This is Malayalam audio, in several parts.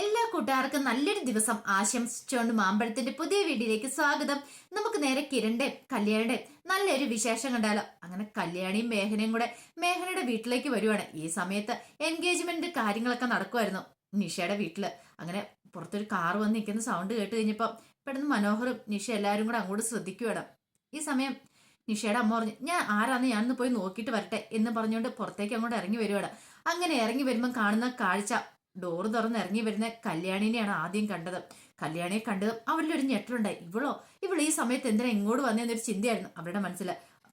എല്ലാ കൂട്ടുകാർക്കും നല്ലൊരു ദിവസം ആശംസിച്ചുകൊണ്ട് മാമ്പഴത്തിന്റെ പുതിയ വീഡിയോയിലേക്ക് സ്വാഗതം. നമുക്ക് നേരെ കിരണ്ടെ കല്യാണിയുടെ നല്ലൊരു വിശേഷം കണ്ടാലോ? അങ്ങനെ കല്യാണിയും മേഘനയും കൂടെ മേഘനയുടെ വീട്ടിലേക്ക് വരുവാണ്. ഈ സമയത്ത് എൻഗേജ്മെന്റ് കാര്യങ്ങളൊക്കെ നടക്കുമായിരുന്നു നിഷയുടെ വീട്ടിൽ. അങ്ങനെ പുറത്തൊരു കാർ വന്ന് നിൽക്കുന്ന സൗണ്ട് കേട്ട് കഴിഞ്ഞപ്പോൾ പെട്ടെന്ന് മനോഹറും നിഷ എല്ലാവരും കൂടെ അങ്ങോട്ട് ശ്രദ്ധിക്കുവാണ്. ഈ സമയം നിഷയുടെ അമ്മ പറഞ്ഞു ഞാൻ ആരാന്ന് ഞാനൊന്ന് പോയി നോക്കിയിട്ട് വരട്ടെ എന്ന് പറഞ്ഞുകൊണ്ട് പുറത്തേക്ക് അങ്ങോട്ട് ഇറങ്ങി വരുവാണ്. അങ്ങനെ ഇറങ്ങി വരുമ്പോൾ കാണുന്ന കാഴ്ച ഡോറ് തുറന്ന് ഇറങ്ങി വരുന്ന കല്യാണിനെയാണ് ആദ്യം കണ്ടത്. കല്യാണിയെ കണ്ടതും അവരിലൊരു ഞെട്ടലുണ്ടായി. ഇവളോ? ഇവൾ ഈ സമയത്ത് എന്തിനാ ഇങ്ങോട്ട് വന്നതെന്നൊരു ചിന്തയായിരുന്നു അവരുടെ മനസ്സിൽ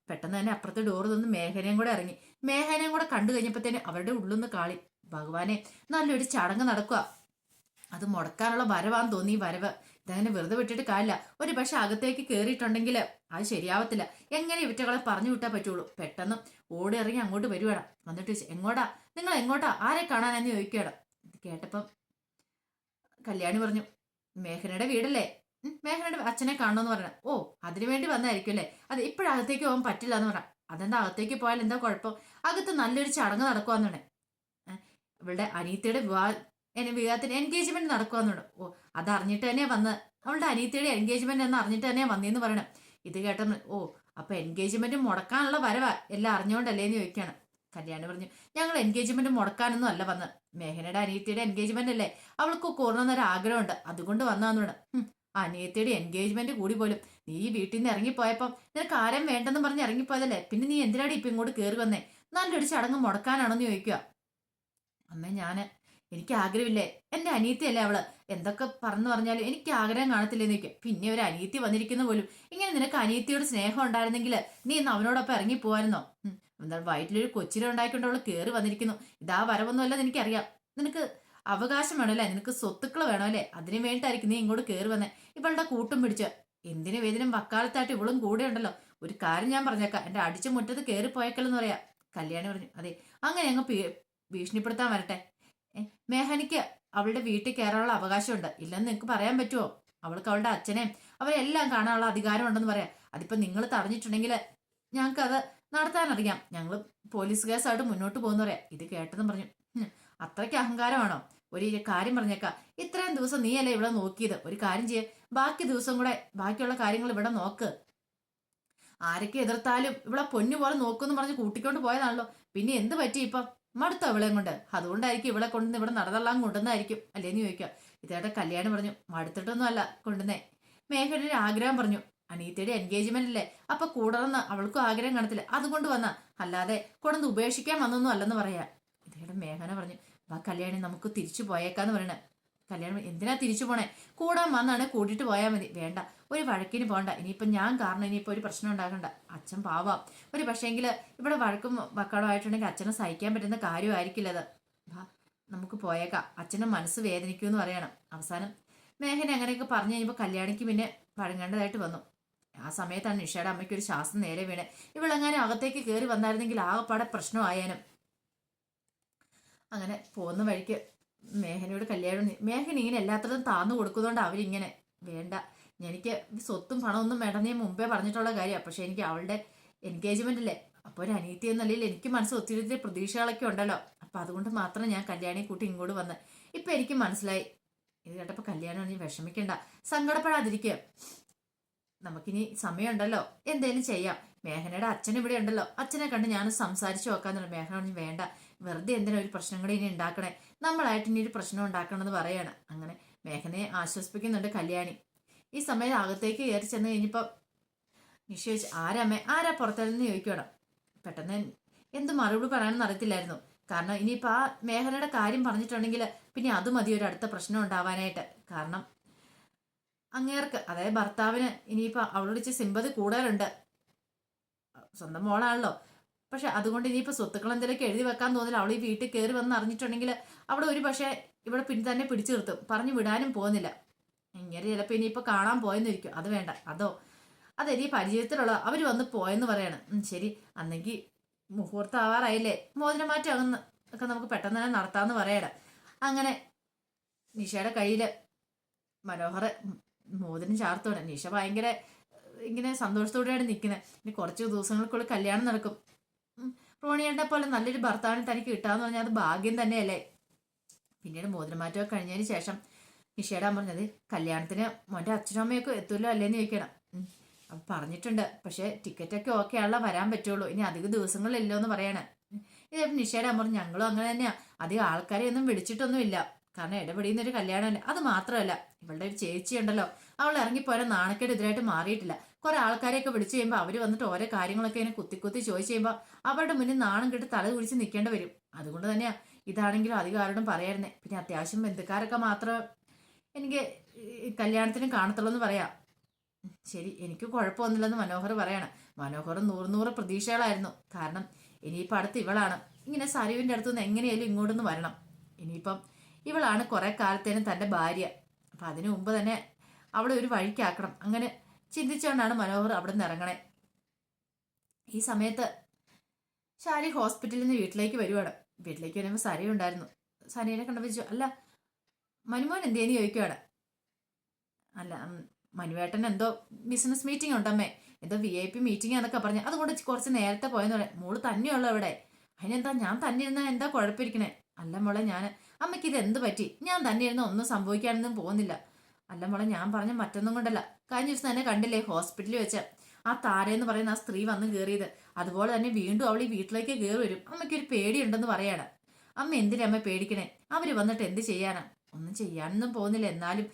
പെട്ടെന്ന് തന്നെ അപ്പുറത്തെ ഡോറ് തന്ന് മേഘനയും കൂടെ ഇറങ്ങി. മേഘനയും കൂടെ കണ്ടു കഴിഞ്ഞപ്പോഴത്തേന് അവരുടെ ഉള്ളിന്ന് കാളി. ഭഗവാനെ നല്ലൊരു ചടങ്ങ് നടക്കുക അത് മുടക്കാനുള്ള വരവാന്ന് തോന്നി വരവ്. ഇതങ്ങനെ വെറുതെ വിട്ടിട്ട് കാര്യമില്ല. ഒരു പക്ഷെ അകത്തേക്ക് കയറിയിട്ടുണ്ടെങ്കിൽ അത് ശരിയാവത്തില്ല. എങ്ങനെ ഇവറ്റകളെ പറഞ്ഞു വിട്ടാൽ പറ്റുള്ളൂ? പെട്ടെന്ന് ഓടി ഇറങ്ങി അങ്ങോട്ട് വരുവാടാ വന്നിട്ട് ചോദിച്ചു, എങ്ങോട്ടാ? നിങ്ങൾ എങ്ങോട്ടാ? ആരെ കാണാനെന്ന് ചോദിക്കുകയാണ്. കേട്ടപ്പം കല്യാണി പറഞ്ഞു മേഘനയുടെ വീടല്ലേ? മേഘനയുടെ അച്ഛനെ കാണണമെന്ന് പറഞ്ഞു. ഓ അതിനു വേണ്ടി വന്നായിരിക്കും അല്ലേ? അത് ഇപ്പോഴകത്തേക്ക് പോകാൻ പറ്റില്ല എന്ന് പറഞ്ഞു അതെന്താ അകത്തേക്ക് പോയാൽ എന്താ കുഴപ്പം? അകത്ത് നല്ലൊരു ചടങ്ങ് നടക്കുവാന്നുണ്ട് ഇവളുടെ അനീത്തയുടെ വിവാഹ വിവാഹത്തിന് എൻഗേജ്മെന്റ് നടക്കുവാന്നുണ്ട് ഓ അത് അറിഞ്ഞിട്ട് തന്നെയാ വന്ന് അവളുടെ അനീത്തയുടെ എൻഗേജ്മെന്റ് എന്ന് അറിഞ്ഞിട്ട് തന്നെയാ വന്നേന്ന് പറയണം. ഇത് കേട്ടെന്ന് ഓ അപ്പൊ എൻഗേജ്മെന്റ് മുടക്കാനുള്ള വരവാ? എല്ലാം അറിഞ്ഞോണ്ടല്ലേ എന്ന് ചോദിക്കാണ്. കല്യാണി പറഞ്ഞു ഞങ്ങൾ എൻഗേജ്മെന്റ് മുടക്കാനൊന്നും അല്ല വന്ന്. മേഘനയുടെ അനിയത്തിയുടെ എൻഗേജ്മെന്റ് അല്ലേ? അവൾക്ക് കൂറണമെന്നൊരു ആഗ്രഹമുണ്ട് അതുകൊണ്ട് വന്നാന്നോട് അനിയത്തിയുടെ എൻഗേജ്മെന്റ് കൂടി പോലും. നീ ഈ വീട്ടിൽ നിന്ന് ഇറങ്ങിപ്പോയപ്പം നിനക്ക് ആരും വേണ്ടെന്ന് പറഞ്ഞ് ഇറങ്ങിപ്പോയതല്ലേ? പിന്നെ നീ എന്തിനാടി ഇപ്പം ഇങ്ങോട്ട് കയറി വന്നേ? നല്ലൊരു ചടങ്ങ് മുടക്കാനാണെന്ന് ചോദിക്കുക. അമ്മേ ഞാൻ എനിക്ക് ആഗ്രഹമില്ലേ? എന്റെ അനിയത്തിയല്ലേ അവൾ? എന്തൊക്കെ പറഞ്ഞു പറഞ്ഞാലും എനിക്ക് ആഗ്രഹം കാണത്തില്ലെന്ന് നിൽക്കും പിന്നെ ഒരു അനിയത്തി വന്നിരിക്കുന്ന പോലും. ഇങ്ങനെ നിനക്ക് അനിയത്തിയോട് സ്നേഹം ഉണ്ടായിരുന്നെങ്കിൽ നീ ഇന്ന് അവനോടൊപ്പം ഇറങ്ങി പോവായിരുന്നോ എന്താണ് വയറ്റിലൊരു കൊച്ചിനെ ഉണ്ടായിക്കൊണ്ട് അവൾ കയറി വന്നിരിക്കുന്നു. ഇതാ വരവൊന്നുമല്ല എനിക്കറിയാം. നിനക്ക് അവകാശം വേണമല്ലേ? നിനക്ക് സ്വത്തുക്കൾ വേണമല്ലേ? അതിനു വേണ്ടിയിട്ടായിരിക്കും നീ ഇങ്ങോട്ട് കയറി വന്നേ. ഇവളുടെ കൂട്ടും പിടിച്ച. എന്തിനു വേദിനും വക്കാലത്തായിട്ട് ഇവളും കൂടെ ഉണ്ടല്ലോ. ഒരു കാര്യം ഞാൻ പറഞ്ഞേക്കാം. എന്റെ അടിച്ച മുറ്റത്ത് കയറി പോയേക്കല്ലെന്ന് പറയാ. കല്യാണി പറഞ്ഞു. അതെ അങ്ങനെ അങ്ങ് ഭീഷണിപ്പെടുത്താൻ വരട്ടെ. മേഹനിക്ക് അവളുടെ വീട്ടിൽ കയറാനുള്ള അവകാശമുണ്ട്. ഇല്ലെന്ന് നിങ്ങൾക്ക് പറയാൻ പറ്റുമോ അവൾക്ക് അവളുടെ അച്ഛനെയും അവരെല്ലാം കാണാനുള്ള അധികാരമുണ്ടെന്ന് പറയാം. അതിപ്പോ നിങ്ങൾ തടഞ്ഞിട്ടുണ്ടെങ്കിൽ ഞങ്ങൾക്ക് അറിയാം ഞങ്ങൾ പോലീസ് കേസായിട്ട് മുന്നോട്ട് പോകുന്ന പറയാം. ഇത് കേട്ടെന്ന് പറഞ്ഞു. "ഹും, അത്രയ്ക്ക് അഹങ്കാരമാണോ? ഒരു കാര്യം പറഞ്ഞേക്കാം. ഇത്രയും ദിവസം നീയല്ലേ ഇവിടെ നോക്കിയത്? ഒരു കാര്യം ചെയ്യ. ബാക്കി ദിവസം കൂടെ ബാക്കിയുള്ള കാര്യങ്ങൾ ഇവിടെ നോക്ക്. ആരൊക്കെ എതിർത്താലും ഇവിടെ പൊന്നു പോലെ നോക്കുമെന്ന് പറഞ്ഞ് കൂട്ടിക്കൊണ്ട് പോയതാണല്ലോ. പിന്നെ എന്ത് പറ്റി ഇപ്പം? മടുത്ത അവളെയും കൊണ്ട്? അതുകൊണ്ടായിരിക്കും ഇവിടെ കൊണ്ടുവന്ന് ഇവിടെ നടന്നെല്ലാം കൊണ്ടുവന്നായിരിക്കും അല്ലേന്ന് ചോദിക്കുക ഇതേടെ കല്യാണം പറഞ്ഞു മടുത്തിട്ടൊന്നും അല്ല കൊണ്ടുവന്നേ. മേഘയുടെ ഒരു ആഗ്രഹം പറഞ്ഞു. അനീത്തയുടെ എൻഗേജ്മെന്റ് അല്ലേ അപ്പൊ കൂടണമെന്ന് അവൾക്കും ആഗ്രഹം കാണത്തില്ല. അതുകൊണ്ട് വന്ന. അല്ലാതെ കൊണ്ടുവന്ന് ഉപേക്ഷിക്കാൻ വന്നൊന്നും അല്ലെന്ന് പറയാ. ഇതേടെ മേഘന പറഞ്ഞു വാ കല്യാണി നമുക്ക് തിരിച്ചു പോയേക്കാന്ന് പറയണേ. കല്യാണം എന്തിനാ തിരിച്ചു പോണേ? കൂടാൻ വന്നാണ് കൂട്ടിട്ട് പോയാൽ മതി. വേണ്ട. ഒരു വഴക്കിന് പോകണ്ട ഇനിയിപ്പം ഞാൻ കാരണം ഇനിയിപ്പോൾ ഒരു പ്രശ്നം ഉണ്ടാകണ്ട അച്ഛൻ പാവാം. ഒരു പക്ഷേങ്കിൽ ഇവിടെ വഴക്കും വക്കാടോ ആയിട്ടുണ്ടെങ്കിൽ അച്ഛനെ സഹിക്കാൻ പറ്റുന്ന കാര്യമായിരിക്കില്ല അത്. നമുക്ക് പോയേക്കാം. അച്ഛനും മനസ്സ് വേദനിക്കുമെന്ന് പറയണം. അവസാനം മേഘന അങ്ങനെയൊക്കെ പറഞ്ഞു കഴിയുമ്പോൾ കല്യാണിക്ക് പിന്നെ വഴങ്ങേണ്ടതായിട്ട് വന്നു. ആ സമയത്താണ് നിഷയുടെ അമ്മയ്ക്ക് ഒരു ശ്വാസം നേരെ വീണ്. ഇവളെങ്ങാനും അകത്തേക്ക് കയറി വന്നായിരുന്നെങ്കിൽ ആകെപ്പാടെ പ്രശ്നമായേനും. അങ്ങനെ പോകുന്ന വഴിക്ക് മേഹനയോട് കല്യാണം മേഹൻ ഇങ്ങനെ എല്ലാത്തിനും താന്നു കൊടുക്കുന്നതുകൊണ്ട് അവരിങ്ങനെ വേണ്ട. എനിക്ക് സ്വത്തും പണമൊന്നും വേണ്ടെന്ന് ഞാൻ മുമ്പേ പറഞ്ഞിട്ടുള്ള കാര്യമാണ് പക്ഷെ എനിക്ക് അവളുടെ എൻഗേജ്മെന്റ് അല്ലേ അപ്പോൾ ഒരു അനീതി എന്ന നിലയിൽ എനിക്ക് മനസ്സ് ഒത്തിരി ഒത്തിരി പ്രതീക്ഷകളൊക്കെ ഉണ്ടല്ലോ. അപ്പൊ അതുകൊണ്ട് മാത്രം ഞാൻ കല്യാണി കൂട്ടി ഇങ്ങോട്ട് വന്ന്. ഇപ്പൊ എനിക്ക് മനസ്സിലായി. ഇത് കേട്ടപ്പോ കല്യാണം നീ വിഷമിക്കണ്ട. സങ്കടപ്പെടാതിരിക്കുക നമുക്കിനി സമയമുണ്ടല്ലോ. എന്തേലും ചെയ്യാം. മേഘനയുടെ അച്ഛൻ ഇവിടെ ഉണ്ടല്ലോ. അച്ഛനെ കണ്ട് ഞാൻ സംസാരിച്ചു നോക്കാന്നുണ്ട്. മേഘന പറഞ്ഞു വേണ്ട. വെറുതെ എന്തിനാ ഒരു പ്രശ്നം കൂടി ഇനി ഉണ്ടാക്കണേ? നമ്മളായിട്ട് ഇനി ഒരു പ്രശ്നം ഉണ്ടാക്കണമെന്ന് പറയാണ്. അങ്ങനെ മേഘനയെ ആശ്വസിപ്പിക്കുന്നുണ്ട് കല്യാണി. ഈ സമയം അകത്തേക്ക് കയറി ചെന്ന് കഴിഞ്ഞപ്പോൾ നിശ്ചയിച്ച് ആരമ്മേ ആരാ പുറത്തേന്ന് ചോദിക്കണം പെട്ടെന്ന് എന്ത് മറുപടി പറയാനൊന്നും അറിയത്തില്ലായിരുന്നു. കാരണം ഇനിയിപ്പോൾ ആ മേഘനയുടെ കാര്യം പറഞ്ഞിട്ടുണ്ടെങ്കിൽ പിന്നെ അത് മതി ഒരു അടുത്ത പ്രശ്നം ഉണ്ടാവാനായിട്ട്. കാരണം അങ്ങേർക്ക് അതായത് ഭർത്താവിന് ഇനിയിപ്പോൾ അവളോട് ഇച്ചിരി സിമ്പതി കൂടുതലുണ്ട്. സ്വന്തം മോളാണല്ലോ. പക്ഷെ അതുകൊണ്ട് ഇനിയിപ്പോൾ സ്വത്തുക്കൾ എന്തെങ്കിലുമൊക്കെ എഴുതി വെക്കാൻ തോന്നില്ല. അവൾ ഈ വീട്ടിൽ കയറി വന്ന് അറിഞ്ഞിട്ടുണ്ടെങ്കിൽ അവിടെ ഒരു പക്ഷേ ഇവിടെ പിന്നെ തന്നെ പിടിച്ചു നിർത്തും. പറഞ്ഞു വിടാനും പോകുന്നില്ല. ഇങ്ങനെ ചിലപ്പോൾ ഇനിയിപ്പോൾ കാണാൻ പോയെന്നിരിക്കും. അത് വേണ്ട. അതോ അതെ ഈ പരിചയത്തിലുള്ള അവർ വന്ന് പോയെന്ന് പറയാണ്. ശരി. അന്നെങ്കിൽ മുഹൂർത്തം ആവാറായില്ലേ മോതിരമാറ്റം ഒക്കെ നമുക്ക് പെട്ടെന്ന് തന്നെ നടത്താമെന്ന് പറയണം. അങ്ങനെ നിഷയുടെ കയ്യിൽ മനോഹർ മോതിരം ചാർത്തോടെ. നിഷ ഭയങ്കര ഇങ്ങനെ സന്തോഷത്തോടെയാണ് നിൽക്കുന്നത് ഇനി കുറച്ച് ദിവസങ്ങൾക്കുള്ളിൽ കല്യാണം നടക്കും. റോണിയേട്ടെ പോലെ നല്ലൊരു ഭർത്താവിനെ തനിക്ക് കിട്ടാന്ന് പറഞ്ഞാൽ അത് ഭാഗ്യം തന്നെയല്ലേ? പിന്നീട് മോതിരമാറ്റമൊക്കെ കഴിഞ്ഞതിന് ശേഷം നിഷയുടെ പറഞ്ഞത് കല്യാണത്തിന് മോന്റെ അച്ഛനും അമ്മയൊക്കെ എത്തുമല്ലോ അല്ലേന്ന് ചോദിക്കണം. അപ്പം പറഞ്ഞിട്ടുണ്ട്. പക്ഷേ ടിക്കറ്റൊക്കെ ഓക്കെ ആണല്ലോ വരാൻ പറ്റുള്ളൂ. ഇനി അധിക ദിവസങ്ങളില്ലോ എന്ന് പറയണേ ഇത് അമ്മ പറഞ്ഞു ഞങ്ങളും അങ്ങനെ തന്നെയാണ് അധികം ആൾക്കാരെ ഒന്നും വിളിച്ചിട്ടൊന്നുമില്ല. കാരണം ഇടപെടിയുന്ന ഒരു കല്യാണമല്ല? അത് മാത്രമല്ല ഇവളുടെ ഒരു ചേച്ചി ഉണ്ടല്ലോ. അവൾ ഇറങ്ങിപ്പോയാൽ നാണക്കേട് ഇതിനായിട്ട് മാറിയിട്ടില്ല. കുറെ ആൾക്കാരെയൊക്കെ വിളിച്ചു കഴിയുമ്പോൾ അവർ വന്നിട്ട് ഓരോ കാര്യങ്ങളൊക്കെ ഇങ്ങനെ കുത്തി കുത്തി ചോദിച്ചു കഴിയുമ്പോൾ അവരുടെ മുന്നിൽ നാണം കെട്ട് തല കുഴിച്ച് നിൽക്കേണ്ടി വരും. അതുകൊണ്ട് തന്നെയാ ഇതാണെങ്കിലും അധികം ആരോടും പറയായിരുന്നേ പിന്നെ അത്യാവശ്യം ബന്ധുക്കാരൊക്കെ മാത്രം എനിക്ക് കല്യാണത്തിന് കാണത്തുള്ളൂ എന്ന് പറയാം. ശരി എനിക്ക് കുഴപ്പമൊന്നുമില്ലെന്ന് മനോഹർ പറയണം. മനോഹർ നൂറ് നൂറ് പ്രതീക്ഷകളായിരുന്നു. കാരണം ഇനിയിപ്പോൾ അടുത്ത് ഇവളാണ്. ഇങ്ങനെ സരുവിന്റെ അടുത്തുനിന്ന് എങ്ങനെയായാലും ഇങ്ങോട്ടൊന്ന് വരണം. ഇനിയിപ്പം ഇവളാണ് കുറെ കാലത്തേനും തന്റെ ഭാര്യ. അപ്പം അതിനു മുമ്പ് തന്നെ അവളെ ഒരു വഴിക്കാക്കണം. അങ്ങനെ ചിന്തിച്ചുകൊണ്ടാണ് മനോഹർ അവിടെ നിന്ന് ഇറങ്ങണേ. ഈ സമയത്ത് ഷാരി ഹോസ്പിറ്റലിൽ നിന്ന് വീട്ടിലേക്ക് വരുവാണ്. വീട്ടിലേക്ക് വരുമ്പോൾ സരി ഉണ്ടായിരുന്നു. സനിയെ കണ്ടപ്പോൾ അല്ല മനുമോൻ എന്തേന്ന് ചോദിക്കുവാണ്. അല്ല മനുവേട്ടൻ എന്തോ ബിസിനസ് മീറ്റിംഗ് ഉണ്ടമ്മേ. എന്തോ വി ഐ പി മീറ്റിംഗ് എന്നൊക്കെ പറഞ്ഞു. അതുകൊണ്ട് കുറച്ച് നേരത്തെ പോയെന്ന് പറയാം മോൾ തന്നെയുള്ളൂ അവിടെ. അതിനെന്താ ഞാൻ തന്നെ ഇരുന്നാൽ എന്താ കുഴപ്പമിരിക്കണേ? അല്ല മോളെ ഞാൻ അമ്മയ്ക്ക് ഇത് എന്ത് പറ്റി? ഞാൻ തന്നെ ഇരുന്ന് ഒന്നും സംഭവിക്കാനൊന്നും പോകുന്നില്ല. അല്ല മോളെ ഞാൻ പറഞ്ഞ മറ്റൊന്നും കൊണ്ടല്ല. കഴിഞ്ഞ ദിവസം തന്നെ കണ്ടില്ലേ ഹോസ്പിറ്റലിൽ വെച്ച്. ആ താരെന്ന് പറയുന്ന ആ സ്ത്രീ വന്ന് കയറിയത് അതുപോലെ തന്നെ വീണ്ടും അവൾ ഈ വീട്ടിലേക്ക് കയറി വരും. അമ്മയ്ക്ക് ഒരു പേടിയുണ്ടെന്ന് പറയാണ്. അമ്മ എന്തിനാ അമ്മ പേടിക്കണേ? അവർ വന്നിട്ട് എന്ത് ചെയ്യാനാ? ഒന്നും ചെയ്യാനൊന്നും പോകുന്നില്ല. എന്നാലും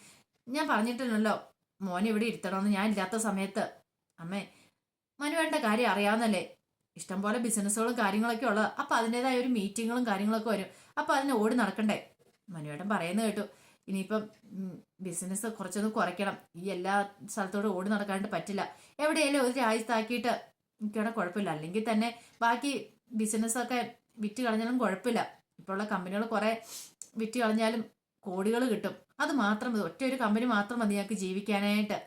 ഞാൻ പറഞ്ഞിട്ടില്ലല്ലോ മോനെ ഇവിടെ ഇരുത്തണമെന്ന്. ഞാൻ ഇല്ലാത്ത സമയത്ത്. അമ്മേ മനുവേണ്ട കാര്യം അറിയാവുന്നല്ലേ? ഇഷ്ടംപോലെ ബിസിനസ്സുകളും കാര്യങ്ങളൊക്കെ ഉള്ളത്. അപ്പൊ അതിന്റെതായ ഒരു മീറ്റിങ്ങുകളും കാര്യങ്ങളൊക്കെ വരും. അപ്പൊ അതിന് ഓടി നടക്കണ്ടേ? മനുവേട്ടൻ പറയുന്നത് കേട്ടു. ഇനിയിപ്പം ബിസിനസ് കുറച്ചൊന്ന് കുറയ്ക്കണം. ഈ എല്ലാ സ്ഥലത്തോടും ഓടി നടക്കാണ്ട് പറ്റില്ല. എവിടെയെങ്കിലും ഒരു രാജ്യത്താക്കിയിട്ട് എനിക്കവിടെ കുഴപ്പമില്ല. അല്ലെങ്കിൽ തന്നെ ബാക്കി ബിസിനസ്സൊക്കെ വിറ്റ് കളഞ്ഞാലും കുഴപ്പമില്ല. ഇപ്പോൾ ഉള്ള കമ്പനികൾ കുറേ വിറ്റ് കളഞ്ഞാലും കോടികൾ കിട്ടും. അത് മാത്രം മതി. ഒറ്റ ഒരു കമ്പനി മാത്രം മതി ഞങ്ങൾക്ക് ജീവിക്കാനായിട്ട്.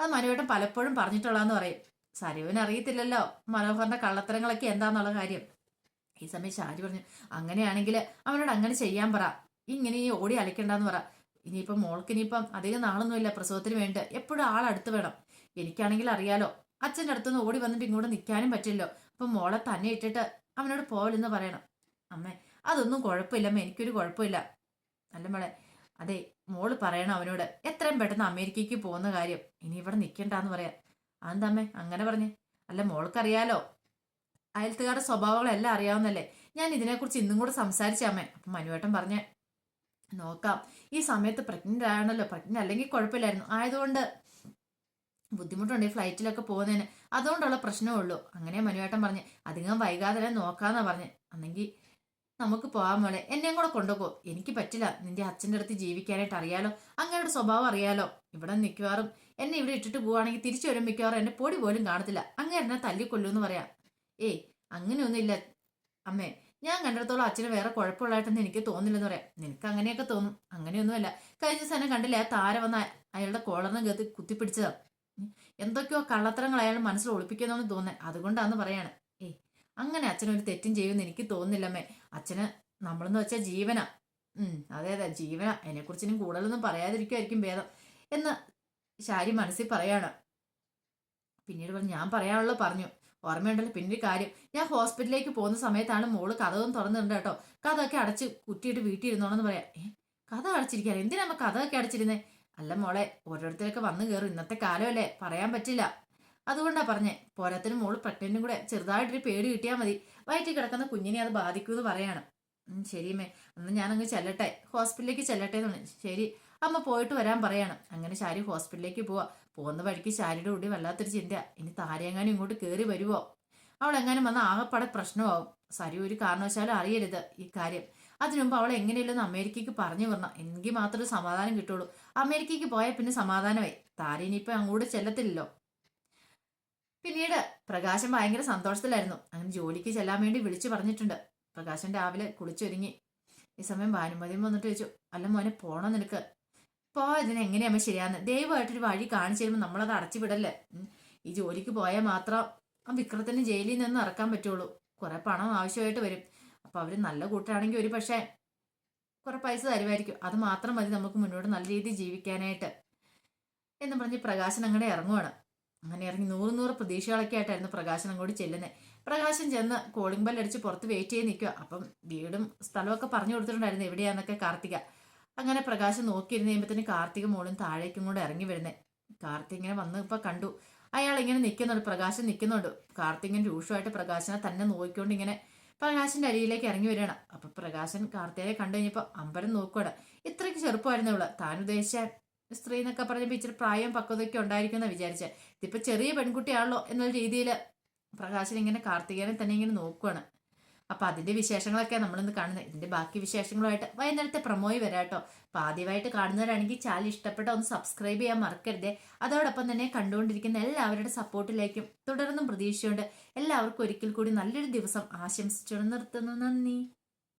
അത് മനുവേട്ടൻ പലപ്പോഴും പറഞ്ഞിട്ടുള്ളതെന്ന് പറയും. സരുവിന് അറിയത്തില്ലല്ലോ. മനോഹറിന്റെ കള്ളത്തരങ്ങളൊക്കെ എന്താന്നുള്ള കാര്യം. ഈ സമയം ഷാജി പറഞ്ഞു അങ്ങനെയാണെങ്കിൽ അവനോട് അങ്ങനെ ചെയ്യാൻ പറ. ഇങ്ങനെ ഈ ഓടി അലക്കണ്ടെന്ന് പറ. ഇനിയിപ്പം മോൾക്ക് ഇനിയിപ്പം അധികം നാളൊന്നുമില്ല പ്രസവത്തിന് വേണ്ട. എപ്പോഴും ആളടുത്ത് വേണം. എനിക്കാണെങ്കിൽ അറിയാലോ അച്ഛന്റെ അടുത്തുനിന്ന് ഓടി വന്നിട്ട് ഇങ്ങോട്ട് നിൽക്കാനും പറ്റില്ലല്ലോ. അപ്പം മോളെ തന്നെ ഇട്ടിട്ട് അവനോട് പോവലെന്ന് പറയണം. അമ്മേ അതൊന്നും കുഴപ്പമില്ല കുഴപ്പമില്ലമ്മ എനിക്കൊരു കുഴപ്പമില്ല. അല്ല മോളെ അതെ മോൾ പറയണം അവനോട്. എത്രയും പെട്ടെന്ന് അമേരിക്കയ്ക്ക് പോകുന്ന കാര്യം. ഇനി ഇവിടെ നിൽക്കണ്ടെന്ന് പറയാം. അതെന്താമ്മേ? അങ്ങനെ പറഞ്ഞേ. അല്ല മോൾക്കറിയാലോ. അയൽത്തുകാരുടെ സ്വഭാവങ്ങളെല്ലാം അറിയാവുന്നല്ലേ. ഞാൻ ഇതിനെക്കുറിച്ച് ഇന്നും കൂടെ സംസാരിച്ചാമ്മേ അപ്പം മനുവേട്ടൻ പറഞ്ഞേ നോക്കാം. ഈ സമയത്ത് പ്രഗ്നന്റ് ആണല്ലോ. പ്രഗ്നന്റ് അല്ലെങ്കിൽ കുഴപ്പമില്ലായിരുന്നു. ആയതുകൊണ്ട് ബുദ്ധിമുട്ടുണ്ട് ഈ ഫ്ലൈറ്റിലൊക്കെ പോകുന്നതിന്. അതുകൊണ്ടുള്ള പ്രശ്നമേ ഉള്ളൂ. അങ്ങനെ മനുവേട്ടൻ പറഞ്ഞ്. അധികം വൈകാതെ നോക്കാന്നാ പറഞ്ഞ്. അന്നെങ്കിൽ നമുക്ക് പോകാൻ മോളെ. എന്നെയും കൂടെ കൊണ്ടുപോ. എനിക്ക് പറ്റില്ല. നിന്റെ അച്ഛന്റെ അടുത്ത് ജീവിക്കാനായിട്ട് അറിയാലോ. അങ്ങയുടെ സ്വഭാവം അറിയാലോ. ഇവിടെ മിക്കവാറും എന്നെ ഇവിടെ ഇട്ടിട്ട് പോവാണെങ്കിൽ തിരിച്ചു വരും മിക്കവാറും എന്റെ പൊടി പോലും കാണത്തില്ല. അങ്ങനെ എന്നെ തല്ലിക്കൊല്ലൂന്ന് പറയാം. ഏയ് അങ്ങനെയൊന്നുമില്ല. അമ്മേ ഞാൻ കണ്ടിടത്തോളം അച്ഛന് വേറെ കുഴപ്പമുള്ളതായിട്ടൊന്നും എനിക്ക് തോന്നില്ലെന്ന് പറയാം. നിനക്ക് അങ്ങനെയൊക്കെ തോന്നും. അങ്ങനെയൊന്നുമല്ല. കഴിഞ്ഞ ദിവസം എന്നെ കണ്ടില്ല? ആ താര വന്ന അയാളുടെ കോളറിന് കത്തി കുത്തിപ്പിടിച്ചതാണ്. എന്തൊക്കെയോ കള്ളത്തരങ്ങൾ അയാൾ മനസ്സിൽ ഒളിപ്പിക്കുന്നതെന്ന് തോന്നുന്നത് അതുകൊണ്ടാന്ന് പറയാണ്. അങ്ങനെ അച്ഛനൊരു തെറ്റും ചെയ്യുമെന്ന് എനിക്ക് തോന്നുന്നില്ലമ്മേ അച്ഛന് നമ്മളെന്ന് വെച്ചാൽ ജീവന. അതെ അതെ ജീവന. അതിനെക്കുറിച്ച് ഇനി കൂടുതലൊന്നും പറയാതിരിക്കുമായിരിക്കും ഭേദം എന്ന് ശാരി മനസ്സിൽ പറയാണ്. പിന്നീട് പറഞ്ഞു ഞാൻ പറയാനുള്ളത് പറഞ്ഞു. ഓർമ്മയുണ്ടല്ലോ പിന്നെ കാര്യം. ഞാൻ ഹോസ്പിറ്റലിലേക്ക് പോകുന്ന സമയത്താണ് മോൾ കഥകം തുറന്നിട്ടുണ്ട് കേട്ടോ. കഥയൊക്കെ അടച്ച് കുറ്റിയിട്ട് വീട്ടിൽ ഇരുന്നോണെന്ന് പറയാം. ഏ കഥ അടച്ചിരിക്കാറ് എന്തിനാ കഥയൊക്കെ അടച്ചിരുന്നേ? അല്ല മോളെ ഓരോരുത്തരൊക്കെ വന്നു കയറും ഇന്നത്തെ കാലമല്ലേ പറയാൻ പറ്റില്ല. അതുകൊണ്ടാ പറഞ്ഞേ പോരാത്തിന് മോൾ പ്രഗ്നന്റും കൂടെ ചെറുതായിട്ടൊരു പേടി കിട്ടിയാൽ മതി. വയറ്റിൽ കിടക്കുന്ന കുഞ്ഞിനെ അത് ബാധിക്കുമെന്ന് പറയാണ്. ശരിയമ്മേ അന്ന് ഞാനങ്ങ് ചെല്ലട്ടെ. ഹോസ്പിറ്റലിലേക്ക് ചെല്ലട്ടെ എന്ന് പറഞ്ഞു. ശരി. അമ്മ പോയിട്ട് വരാൻ പറയാണ്. അങ്ങനെ ശാരി ഹോസ്പിറ്റലിലേക്ക് പോവാ. പോകുന്ന വഴിക്ക് ശാരിയുടെ കൂടി വല്ലാത്തൊരു ചിന്ത. ഇനി താരയെങ്ങാനും ഇങ്ങോട്ട് കയറി വരുവോ? അവൾ എങ്ങാനും വന്ന ആകെപ്പാടെ പ്രശ്നമാവും. സരി ഒരു കാരണവശാലും അറിയരുത് ഈ കാര്യം. അതിനുമുമ്പ് അവൾ എങ്ങനെയല്ലെന്ന് അമേരിക്കയ്ക്ക് പറഞ്ഞു വരണം എങ്കിൽ മാത്രമേ സമാധാനം കിട്ടുള്ളൂ. അമേരിക്കയ്ക്ക് പോയാൽ പിന്നെ സമാധാനമായി. താര ഇനിയിപ്പോ അങ്ങോട്ട് ചെല്ലത്തില്ലല്ലോ. പിന്നീട് പ്രകാശൻ ഭയങ്കര സന്തോഷത്തിലായിരുന്നു. അങ്ങനെ ജോലിക്ക് ചെല്ലാൻ വേണ്ടി വിളിച്ചു പറഞ്ഞിട്ടുണ്ട്. പ്രകാശൻ രാവിലെ കുളിച്ചൊരുങ്ങി. ഈ സമയം ഭാനുമതിയും വന്നിട്ട് ചോദിച്ചു അല്ല മോനെ പോണോ നിനക്ക്? പോ ഇതിന് എങ്ങനെയാമ്മ ശരിയാന്ന് ദയവായിട്ടൊരു വഴി കാണിച്ചു തരുമ്പോൾ നമ്മളത് അടച്ചു വിടല്ലേ? ഈ ജോലിക്ക് പോയാൽ മാത്രം ആ വിക്രത്തിന് ജയിലിൽ നിന്ന് ഇറക്കാൻ പറ്റുള്ളൂ. കുറെ പണം ആവശ്യമായിട്ട് വരും. അപ്പൊ അവർ നല്ല കൂട്ടാണെങ്കിൽ ഒരു പക്ഷേ കുറെ പൈസ തരുമായിരിക്കും. അത് മാത്രം മതി നമുക്ക് മുന്നോട്ട് നല്ല രീതിയിൽ ജീവിക്കാനായിട്ട്. എന്ന് പറഞ്ഞ് പ്രകാശൻ അങ്ങനെ ഇറങ്ങുവാണ്. അങ്ങനെ ഇറങ്ങി നൂറ് നൂറ് പ്രതീക്ഷകളൊക്കെ ആയിട്ടായിരുന്നു പ്രകാശൻ അങ്ങോട്ട് ചെല്ലുന്നത് പ്രകാശൻ ചെന്ന് കോളിംഗ് ബെൽ അടിച്ച് പുറത്ത് വെയിറ്റ് ചെയ്ത് നിൽക്കുക അപ്പം വീടും സ്ഥലമൊക്കെ പറഞ്ഞു കൊടുത്തിട്ടുണ്ടായിരുന്നു എവിടെയാന്നൊക്കെ കാർത്തിക. അങ്ങനെ പ്രകാശൻ നോക്കിയിരുന്ന് കഴിയുമ്പോഴത്തേന് കാർത്തിക മോളും താഴേക്കും കൂടെ ഇറങ്ങി വരുന്നേ. കാർത്തിക ഇങ്ങനെ വന്ന് കണ്ടു. അയാൾ ഇങ്ങനെ നിൽക്കുന്നുണ്ട്. പ്രകാശൻ നിൽക്കുന്നുണ്ട്. കാർത്തികൻ രൂക്ഷമായിട്ട് പ്രകാശനെ തന്നെ നോക്കിക്കൊണ്ട് ഇങ്ങനെ പ്രകാശന്റെ അരിയിലേക്ക് ഇറങ്ങി വരികയാണ്. അപ്പൊ പ്രകാശൻ കാർത്തികയെ കണ്ടു കഴിഞ്ഞപ്പോൾ അമ്പരം നോക്കുവാണ്. ഇത്രയ്ക്ക് ചെറുപ്പമായിരുന്നു ഇവൾ താൻ ഉദ്ദേശിച്ച സ്ത്രീ എന്നൊക്കെ പറഞ്ഞപ്പോൾ ഇച്ചിരി പ്രായം പക്വതയൊക്കെ എന്ന് വിചാരിച്ചത് ഇതിപ്പോൾ ചെറിയ പെൺകുട്ടിയാണല്ലോ എന്നുള്ള രീതിയിൽ പ്രകാശൻ ഇങ്ങനെ കാർത്തികേയനെ തന്നെ ഇങ്ങനെ നോക്കുകയാണ് അപ്പോൾ അതിന്റെ വിശേഷങ്ങളൊക്കെ നമ്മളിന്ന് കാണുന്നത് ഇതിന്റെ ബാക്കി വിശേഷങ്ങളുമായിട്ട് വൈകുന്നേരത്തെ പ്രമോയി വരാം കേട്ടോ. അപ്പം ആദ്യമായിട്ട് കാണുന്നവരാണെങ്കിൽ ചാനൽ ഇഷ്ടപ്പെട്ട ഒന്ന് സബ്സ്ക്രൈബ് ചെയ്യാൻ മറക്കരുതേ. അതോടൊപ്പം തന്നെ കണ്ടുകൊണ്ടിരിക്കുന്ന എല്ലാവരുടെ സപ്പോർട്ടിലേക്കും തുടർന്നും പ്രതീക്ഷയുണ്ട്. എല്ലാവർക്കും ഒരിക്കൽ കൂടി നല്ലൊരു ദിവസം ആശംസിച്ചുകൊണ്ട് നിർത്തുന്നു. നന്ദി.